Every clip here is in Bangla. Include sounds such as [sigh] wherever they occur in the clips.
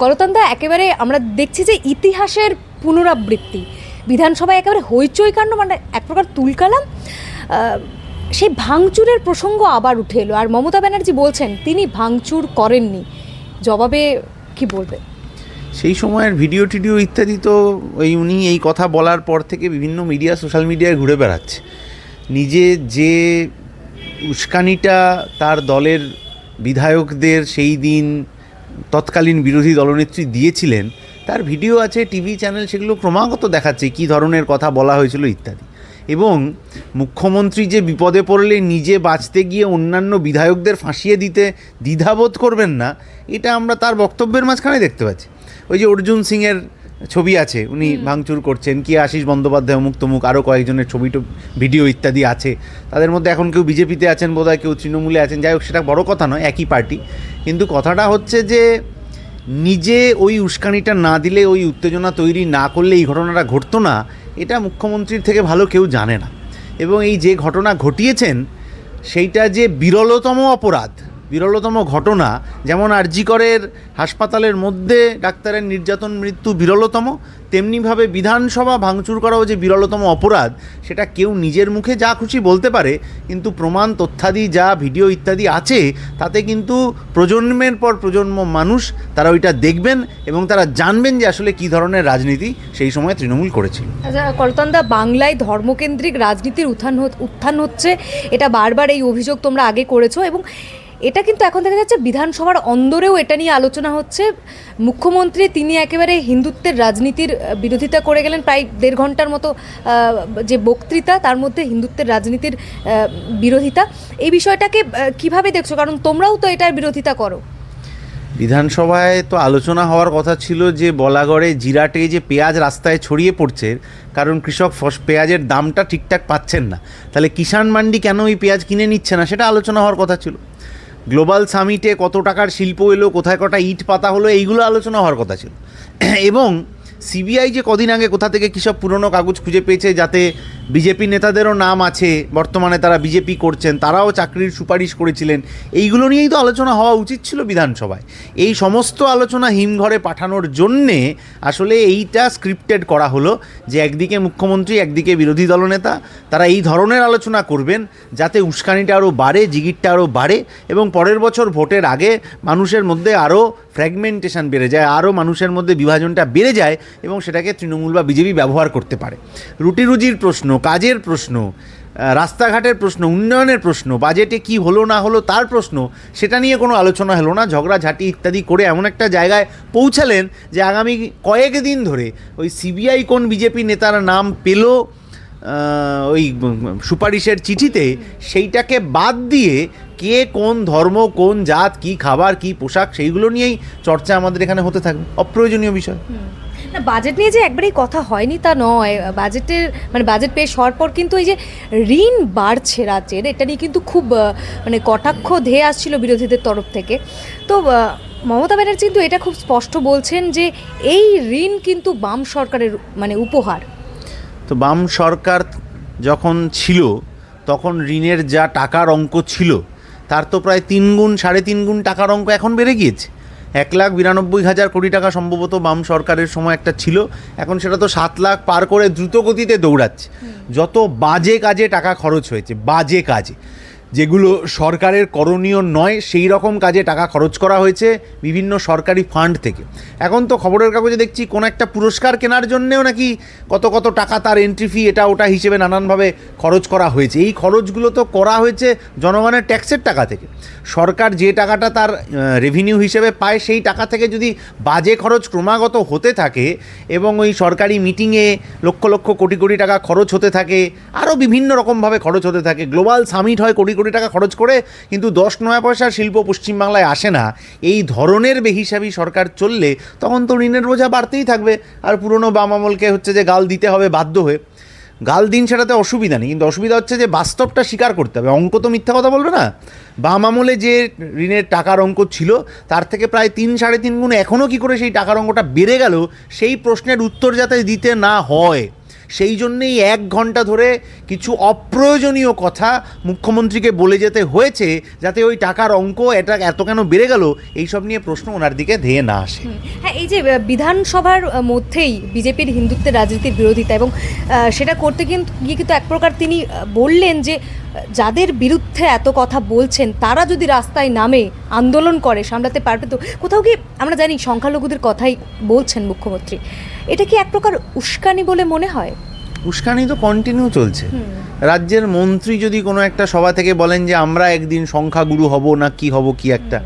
কলতান্দা একেবারে আমরা দেখছি যে ইতিহাসের পুনরাবৃত্তি। বিধানসভায় একেবারে হইচই কাণ্ড মানে এক প্রকার তুলকালাম। সেই ভাঙচুরের প্রসঙ্গ আবার উঠে এলো। আর মমতা ব্যানার্জি বলছেন, তিনি ভাঙচুর করেননি। জবাবে কি বলবে? সেই সময়ের ভিডিও টিডিও ইত্যাদি তো ওই উনি এই কথা বলার পর থেকে বিভিন্ন মিডিয়া, সোশ্যাল মিডিয়ায় ঘুরে বেড়াচ্ছে। নিজে যে উস্কানিটা তার দলের বিধায়কদের সেই দিন তৎকালীন বিরোধী দলনেত্রী দিয়েছিলেন তার ভিডিও আছে টিভি চ্যানেল সেগুলো ক্রমাগত দেখাচ্ছে কী ধরনের কথা বলা হয়েছিল ইত্যাদি। এবং মুখ্যমন্ত্রী যে বিপদে পড়লে নিজে বাঁচতে গিয়ে অন্যান্য বিধায়কদের ফাঁসিয়ে দিতে দ্বিধাবোধ করবেন না এটা আমরা তার বক্তব্যের মাঝখানে দেখতে পাচ্ছি। ওই যে অর্জুন সিংয়ের ছবি আছে উনি ভাঙচুর করছেন কি আশিস বন্দ্যোপাধ্যায় অমুক তমুক আরও কয়েকজনের ছবি টো- ভিডিও ইত্যাদি আছে। তাদের মধ্যে এখন কেউ বিজেপিতে আছেন বোধহয় কেউ তৃণমূলে আছেন যাই হোক সেটা বড় কথা নয় একই পার্টি। কিন্তু কথাটা হচ্ছে যে নিজে ওই উস্কানিটা না দিলে, ওই উত্তেজনা তৈরি না করলে এই ঘটনাটা ঘটতো না, এটা মুখ্যমন্ত্রীর থেকে ভালো কেউ জানে না। এবং এই যে ঘটনা ঘটিয়েছেন, সেইটা যে বিরলতম অপরাধ বিরলতম ঘটনা, যেমন আরজিকরের হাসপাতালের মধ্যে ডাক্তারের নির্যাতন, মৃত্যু বিরলতম, তেমনিভাবে বিধানসভা ভাঙচুর করাও যে বিরলতম অপরাধ, সেটা কেউ নিজের মুখে যা খুশি বলতে পারে, কিন্তু প্রমাণ, তথ্যাদি যা ভিডিও ইত্যাদি আছে, তাতে কিন্তু প্রজন্মের পর প্রজন্ম মানুষ তারা ওইটা দেখবেন এবং তারা জানবেন যে আসলে কী ধরনের রাজনীতি সেই সময় তৃণমূল করেছিল। আচ্ছা কলতান্দা বাংলায় ধর্মকেন্দ্রিক রাজনীতির উত্থান উত্থান হচ্ছে, এটা বারবার এই অভিযোগ তোমরা আগে করেছ এবং এটা কিন্তু এখন দেখা যাচ্ছে বিধানসভার অন্দরেও এটা নিয়ে আলোচনা হচ্ছে। মুখ্যমন্ত্রী তিনি একেবারে হিন্দুত্বের রাজনীতির বিরোধিতা করে গেলেন প্রায় দেড় ঘণ্টার মতো যে বক্তৃতা, তার মধ্যে হিন্দুত্বের রাজনীতির বিরোধিতা। এই বিষয়টাকে কীভাবে দেখছ? কারণ তোমরাও তো এটার বিরোধিতা করো। বিধানসভায় তো আলোচনা হওয়ার কথা ছিল যে বলাগড়ে জিরাটে যে পেঁয়াজ রাস্তায় ছড়িয়ে পড়ছে, কারণ কৃষক ফস- পেঁয়াজের দামটা ঠিকঠাক পাচ্ছেন না। তাহলে কিষাণ মান্ডি কেন ওই পেঁয়াজ কিনে নিচ্ছে না? সেটা আলোচনা হওয়ার কথা ছিল। গ্লোবাল সামিটে কত টাকার শিল্প এলো, কোথায় কটা ইট পাতা হলো, এইগুলো আলোচনা হওয়ার কথা ছিল। [clears throat] এবং সিবিআই যে কদিন আগে কোথা থেকে কী সব পুরনো কাগজ খুঁজে পেয়েছে যাতে বিজেপি নেতাদেরও নাম আছে, বর্তমানে তারা বিজেপি করছেন, তারাও চাকরির সুপারিশ করেছিলেন, এইগুলো নিয়েই তো আলোচনা হওয়া উচিত ছিল বিধানসভায়। এই সমস্ত আলোচনা হিমঘরে পাঠানোর জন্যে আসলে এইটা স্ক্রিপ্টেড করা হলো যে একদিকে মুখ্যমন্ত্রী, একদিকে বিরোধী দলনেতা, তারা এই ধরনের আলোচনা করবেন যাতে উস্কানিটা আরও বাড়ে, জিগিরটা আরও বাড়ে এবং পরের বছর ভোটের আগে মানুষের মধ্যে আরও ফ্র্যাগমেন্টেশন বেড়ে যায়, আরও মানুষের মধ্যে বিভাজনটা বেড়ে যায় এবং সেটাকে তৃণমূল বা বিজেপি ব্যবহার করতে পারে। রুটি রুজির প্রশ্ন, কাজের প্রশ্ন রাস্তাঘাটের প্রশ্ন, উন্নয়নের প্রশ্ন বাজেটে কি হলো না হলো তার প্রশ্ন, সেটা নিয়ে কোনো আলোচনা হলো না। ঝগড়াঝাটি ইত্যাদি করে এমন একটা জায়গায় পৌঁছালেন যে আগামী কয়েক দিন ধরে ওই সিবিআই কোন বিজেপি নেতার নাম পেল ওই সুপারিশের চিঠিতে সেইটাকে বাদ দিয়ে কে কোন ধর্ম, কোন জাত, কি খাবার, কি পোশাক, সেইগুলো নিয়েই চর্চা আমাদের এখানে হতে থাকবে। অপ্রয়োজনীয় বিষয়। না বাজেট নিয়ে যে একবারেই কথা হয়নি তা নয়। বাজেটের মানে বাজেট পেশ হওয়ার পর কিন্তু এই যে ঋণ বাড়ছে রাজ্যের, এটা নিয়ে কিন্তু খুব মানে কটাক্ষ ধেয়ে আসছিল বিরোধীদের তরফ থেকে। তো মমতা ব্যানার্জি কিন্তু এটা খুব স্পষ্ট বলছেন যে এই ঋণ কিন্তু বাম সরকারের মানে উপহার। তো বাম সরকার যখন ছিল তখন ঋণের যা টাকার অঙ্ক ছিল তার তো প্রায় তিন গুণ সাড়ে তিন গুণ টাকার অঙ্ক এখন বেড়ে গিয়েছে। এক লাখ বিরানব্বই হাজার কোটি টাকা সম্ভবত বাম সরকারের সময় একটা ছিল এখন সেটা তো সাত লাখ পার করে দ্রুত গতিতে দৌড়াচ্ছে যত বাজে কাজে টাকা খরচ হয়েছে বাজে কাজে। যেগুলো সরকারের করণীয় নয়, সেই রকম কাজে টাকা খরচ করা হয়েছে বিভিন্ন সরকারি ফান্ড থেকে। এখন তো খবরের কাগজে দেখছি কোনো একটা পুরস্কার কেনার জন্যেও নাকি কত কত টাকা তার এন্ট্রি ফি এটা ওটা হিসেবে নানানভাবে খরচ করা হয়েছে। এই খরচগুলো তো করা হয়েছে জনগণের ট্যাক্সের টাকা থেকে। সরকার যে টাকাটা তার রেভিনিউ হিসেবে পায়, সেই টাকা থেকে যদি বাজে খরচ ক্রমাগত হতে থাকে এবং ওই সরকারি মিটিংয়ে লক্ষ লক্ষ কোটি কোটি টাকা খরচ হতে থাকে, আরও বিভিন্ন রকমভাবে খরচ হতে থাকে গ্লোবাল সামিট হয় কোটি কোটি টাকা খরচ করে কিন্তু দশ নয় পয়সার শিল্প পশ্চিমবাংলায় আসে না। এই ধরনের বেহিসাবি সরকার চললে তখন তো ঋণের বোঝা বাড়তেই থাকবে। আর পুরনো বাম আমলকে হচ্ছে যে গাল দিতে হবে বাধ্য হয়ে। গাল দিন সেটাতে অসুবিধা নেই। কিন্তু অসুবিধা হচ্ছে যে বাস্তবটা স্বীকার করতে হবে। অঙ্ক তো মিথ্যা কথা বলবে না? বাম আমলে যে ঋণের টাকার অঙ্ক ছিল, তার থেকে প্রায় তিন, সাড়ে তিন গুণ এখনও কী করে সেই টাকার অঙ্কটা বেড়ে গেল? সেই প্রশ্নের উত্তর যাতে দিতে না হয়। সেই জন্যেই এক ঘণ্টা ধরে কিছু অপ্রয়োজনীয় কথা মুখ্যমন্ত্রীকে বলে যেতে হয়েছে যাতে ওই টাকার অঙ্ক এটা এত কেন বেড়ে গেল, এইসব নিয়ে প্রশ্ন ওনার দিকে ধেয়ে না আসে। হ্যাঁ এই যে বিধানসভার মধ্যেই বিজেপির হিন্দুত্বের রাজনীতির বিরোধিতা এবং সেটা করতে কিন্তু গিয়ে কিন্তু এক প্রকার তিনি বললেন যে যাদের বিরুদ্ধে এত কথা বলছেন তারা যদি রাস্তায় নামে আন্দোলন করে সামলাতে পারবে তো? কোথাও কি আমরা জানি সংখ্যালঘুদের কথাই বলছেন মুখ্যমন্ত্রী। এটা কি এক প্রকার উস্কানি বলে মনে হয়? উস্কানি তো কন্টিনিউ চলছে। রাজ্যের মন্ত্রী যদি কোনো একটা সভা থেকে বলেন যে আমরা একদিন সংখ্যাগুরু হব না কি হব কি একটা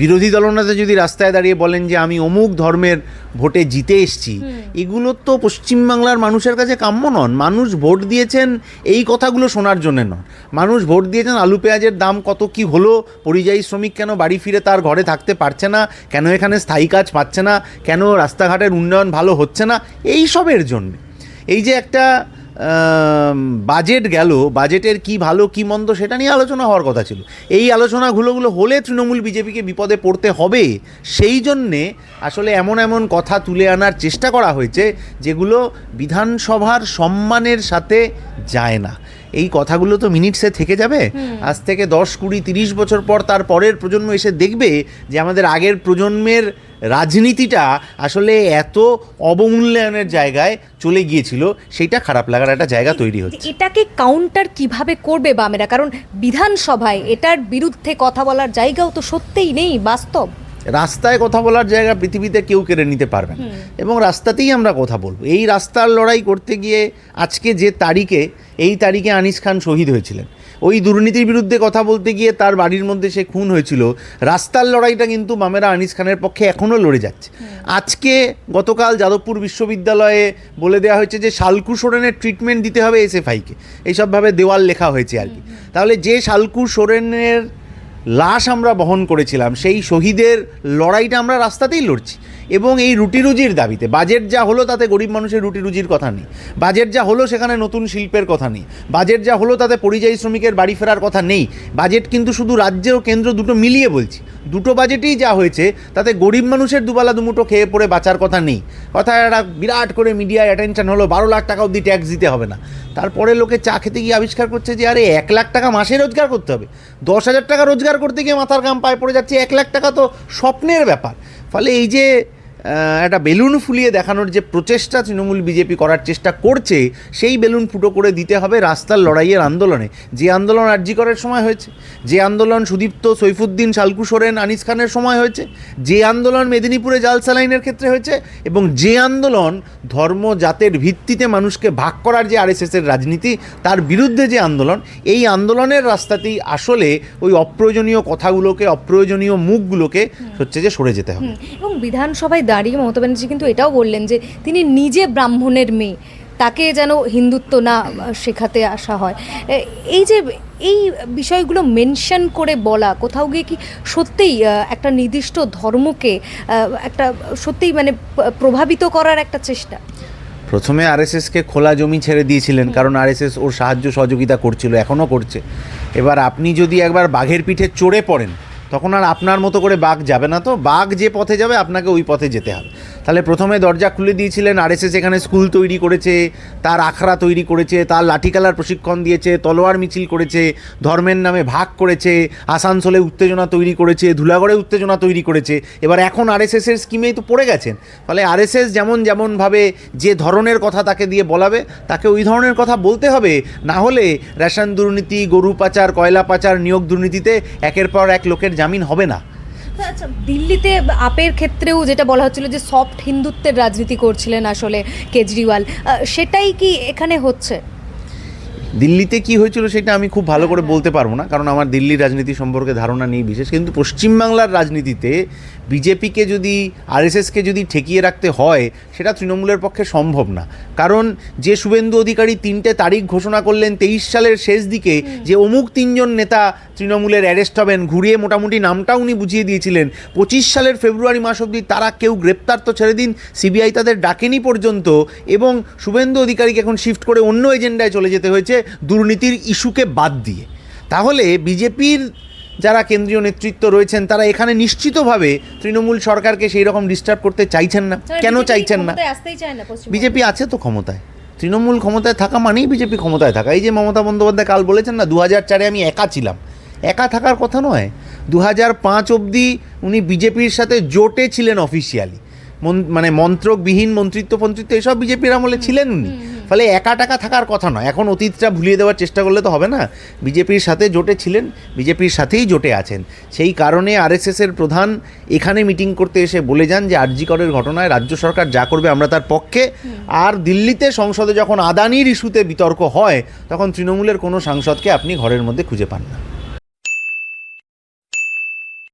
বিরোধী দলনেতা যদি রাস্তায় দাঁড়িয়ে বলেন যে আমি অমুক ধর্মের ভোটে জিতে এসছি এগুলো তো পশ্চিমবাংলার মানুষের কাছে কাম্য নন। মানুষ ভোট দিয়েছেন এই কথাগুলো শোনার জন্য নন। মানুষ ভোট দিয়েছেন আলু পেঁয়াজের দাম কত কি হলো পরিযায়ী শ্রমিক কেন বাড়ি ফিরে তার ঘরে থাকতে পারছে না কেন এখানে স্থায়ী কাজ পাচ্ছে না কেন রাস্তাঘাটের উন্নয়ন ভালো হচ্ছে না এই সবের জন্য। এই যে একটা বাজেট গেল বাজেটের কি ভালো, কি মন্দ সেটা নিয়ে আলোচনা হওয়ার কথা ছিল। এই আলোচনাগুলোগুলো হলে তৃণমূল বিজেপিকে বিপদে পড়তে হবে। সেই জন্যে আসলে এমন এমন কথা তুলে আনার চেষ্টা করা হয়েছে, যেগুলো বিধানসভার সম্মানের সাথে যায় না। এই কথাগুলো তো মিনিটসে থেকে যাবে। আজ থেকে দশ কুড়ি তিরিশ বছর পর তার পরের প্রজন্ম এসে দেখবে যে আমাদের আগের প্রজন্মের রাজনীতিটা আসলে এত অবমূল্যায়নের জায়গায় চলে গিয়েছিল সেইটা খারাপ লাগার একটা জায়গা তৈরি হচ্ছে। এটাকে কাউন্টার কীভাবে করবে বামেরা? কারণ বিধানসভায় এটার বিরুদ্ধে কথা বলার জায়গাও তো সত্যিই নেই বাস্তব। রাস্তায় কথা বলার জায়গা পৃথিবীতে কেউ কেড়ে নিতে পারবে না। এবং রাস্তাতেই আমরা কথা বলব। এই রাস্তার লড়াই করতে গিয়ে আজকে যে তারিখে এই তারিখে আনিস খান শহীদ হয়েছিলেন। ওই দুর্নীতির বিরুদ্ধে কথা বলতে গিয়ে তার বাড়ির মধ্যে সে খুন হয়েছিল। রাস্তার লড়াইটা কিন্তু মামেরা আনিস খানের পক্ষে এখনও লড়ে যাচ্ছে। আজকে গতকাল যাদবপুর বিশ্ববিদ্যালয়ে বলে দেওয়া হয়েছে যে শালকু সোরেনের ট্রিটমেন্ট দিতে হবে এসএফআইকে। এইসবভাবে দেওয়াল লেখা হয়েছে আর কি। তাহলে যে শালকু সোরেনের লাশ আমরা বহন করেছিলাম সেই শহীদের লড়াইটা আমরা রাস্তাতেই লড়ছি। এবং এই রুটি রুজির দাবিতে, বাজেট যা হলো তাতে গরিব মানুষের রুটি রুজির কথা নেই। বাজেট যা হলো সেখানে নতুন শিল্পের কথা নেই। বাজেট যা হলো তাতে পরিযায়ী শ্রমিকের বাড়ি ফেরার কথা নেই। বাজেট কিন্তু শুধু রাজ্য ও কেন্দ্র দুটো মিলিয়ে বলছি। দুটো বাজেটেই যা হয়েছে, তাতে গরিব মানুষের দুবেলা দুমুটো খেয়ে পড়ে বাঁচার কথা নেই। কথা একটা বিরাট করে মিডিয়ায় অ্যাটেনশন হলো, বারো লাখ টাকা অবধি ট্যাক্স দিতে হবে না। তারপরে লোকে চা খেতে গিয়ে আবিষ্কার করছে যে, আরে, এক লাখ টাকা মাসে রোজগার করতে হবে। দশ হাজার টাকা রোজগার করতে গিয়ে মাথার গাম পায়ে পড়ে যাচ্ছে, এক লাখ টাকা তো স্বপ্নের ব্যাপার। ফলে এই যে একটা বেলুন ফুলিয়ে দেখানোর যে প্রচেষ্টা তৃণমূল বিজেপি করার চেষ্টা করছে, সেই বেলুন ফুটো করে দিতে হবে রাস্তার লড়াইয়ের আন্দোলনে। যে আন্দোলন আরজি করার সময় হয়েছে, যে আন্দোলন সুদীপ্ত সৈফুদ্দিন শালকু সোরেন, আনিস খানের সময় হয়েছে, যে আন্দোলন মেদিনীপুরে জাল সালাইনের ক্ষেত্রে হয়েছে এবং যে আন্দোলন ধর্ম, জাতের ভিত্তিতে মানুষকে ভাগ করার যে আরএসএসের রাজনীতি, তার বিরুদ্ধে যে আন্দোলন, এই আন্দোলনের রাস্তাতেই আসলে ওই অপ্রয়োজনীয় কথাগুলোকে, অপ্রয়োজনীয় মুখগুলোকে হচ্ছে যে সরে যেতে হবে। এবং বিধানসভায় দাঁড়িয়ে মমতা ব্যানার্জি কিন্তু এটাও বললেন যে তিনি নিজে ব্রাহ্মণের মেয়ে, তাকে যেন হিন্দুত্ব না শেখাতে আসা হয়। এই যে, এই বিষয়গুলো মেনশন করে বলা, কোথাও গিয়ে কি সত্যিই একটা নির্দিষ্ট ধর্মকে একটা সত্যিই মানে প্রভাবিত করার একটা চেষ্টা? প্রথমে আরএসএসকে খোলা জমি ছেড়ে দিয়েছিলেন, কারণ আরএসএস ওর সাহায্য সহযোগিতা করছিল, এখনও করছে। এবার আপনি যদি একবার বাঘের পিঠে চড়ে পড়েন তখন আর আপনার মতো করে বাঘ যাবে না তো। বাঘ যে পথে যাবে, আপনাকে ওই পথে যেতে হবে। তাহলে প্রথমে দরজা খুলে দিয়েছিলেন আরএসএস, এখানে স্কুল তৈরি করেছে, তার আখড়া তৈরি করেছে, তার লাঠিকালার প্রশিক্ষণ দিয়েছে, তলোয়ার মিছিল করেছে, ধর্মের নামে ভাগ করেছে, আসানসোলে উত্তেজনা তৈরি করেছে, ধুলাগড়ে উত্তেজনা তৈরি করেছে। এবার এখন আরএসএসের স্কিমেই তো পড়ে গেছেন। ফলে আরএসএস যেমন যেমনভাবে যে ধরনের কথা তাকে দিয়ে বলাবে, তাকে ওই ধরনের কথা বলতে হবে। না হলে রেশন দুর্নীতি, গরু পাচার, কয়লা পাচার, নিয়োগ দুর্নীতিতে একের পর এক লোকের জামিন হবে না। আচ্ছা দিল্লিতে আপের ক্ষেত্রেও যেটা বলা হচ্ছিল যে সফট হিন্দুত্বের রাজনীতি করছিলেন আসলে কেজরিওয়াল সেটাই কি এখানে হচ্ছে? দিল্লিতে কি হয়েছিল সেটা আমি খুব ভালো করে বলতে পারব না, কারণ আমার দিল্লির রাজনীতি সম্পর্কে ধারণা নেই বিশেষ। কিন্তু পশ্চিমবাংলার রাজনীতিতে বিজেপিকে যদি, আরএসএসকে যদি ঠেকিয়ে রাখতে হয়, সেটা তৃণমূলের পক্ষে সম্ভব না। কারণ যে শুভেন্দু অধিকারী তিনটে তারিখ ঘোষণা করলেন তেইশ সালের শেষ দিকে, যে অমুক তিনজন নেতা তৃণমূলের অ্যারেস্ট হবেন, ঘুরিয়ে মোটামুটি নামটা উনি বুঝিয়ে দিয়েছিলেন। পঁচিশ সালের ফেব্রুয়ারি মাস অবধি তারা কেউ গ্রেপ্তার তো ছেড়ে দিন, সিবিআই তাদের ডাকেনি পর্যন্ত, এবং শুভেন্দু অধিকারীকে এখন শিফট করে অন্য এজেন্ডায় চলে যেতে হয়েছে। দুর্নীতির ইস্যুকে বাদ দিয়ে। তাহলে বিজেপির যারা কেন্দ্রীয় নেতৃত্ব রয়েছেন তারা এখানে নিশ্চিতভাবে তৃণমূল সরকারকে সেই রকম ডিস্টার্ব করতে চাইছেন না। কেন চাইছেন না। বিজেপি আছে তো ক্ষমতায়। তৃণমূল ক্ষমতায় থাকা মানেই বিজেপি ক্ষমতায় থাকা। এই যে মমতা বন্দ্যোপাধ্যায় কাল বলেছেন না দু হাজার চারে আমি একা ছিলাম। একা থাকার কথা নয় দু হাজার পাঁচ অবধি উনি বিজেপির সাথে জোটে ছিলেন অফিসিয়ালি মানে মন্ত্রকবিহীন মন্ত্রিত্ব ফন্ত্রিত্ব এসব বিজেপির আমলে ছিলেন উনি। ফলে একা টাকা থাকার কথা নয়। এখন অতীতটা ভুলিয়ে দেওয়ার চেষ্টা করলে তো হবে না। বিজেপির সাথে জোটে ছিলেন বিজেপির সাথেই জোটে আছেন। সেই কারণে আরএসএসের প্রধান এখানে মিটিং করতে এসে বলে যান যে আরজিকরের ঘটনায় রাজ্য সরকার যা করবে আমরা তার পক্ষে। আর দিল্লিতে সংসদে যখন আদানির ইস্যুতে বিতর্ক হয় তখন তৃণমূলের কোনো সাংসদকে আপনি ঘরের মধ্যে খুঁজে পান না।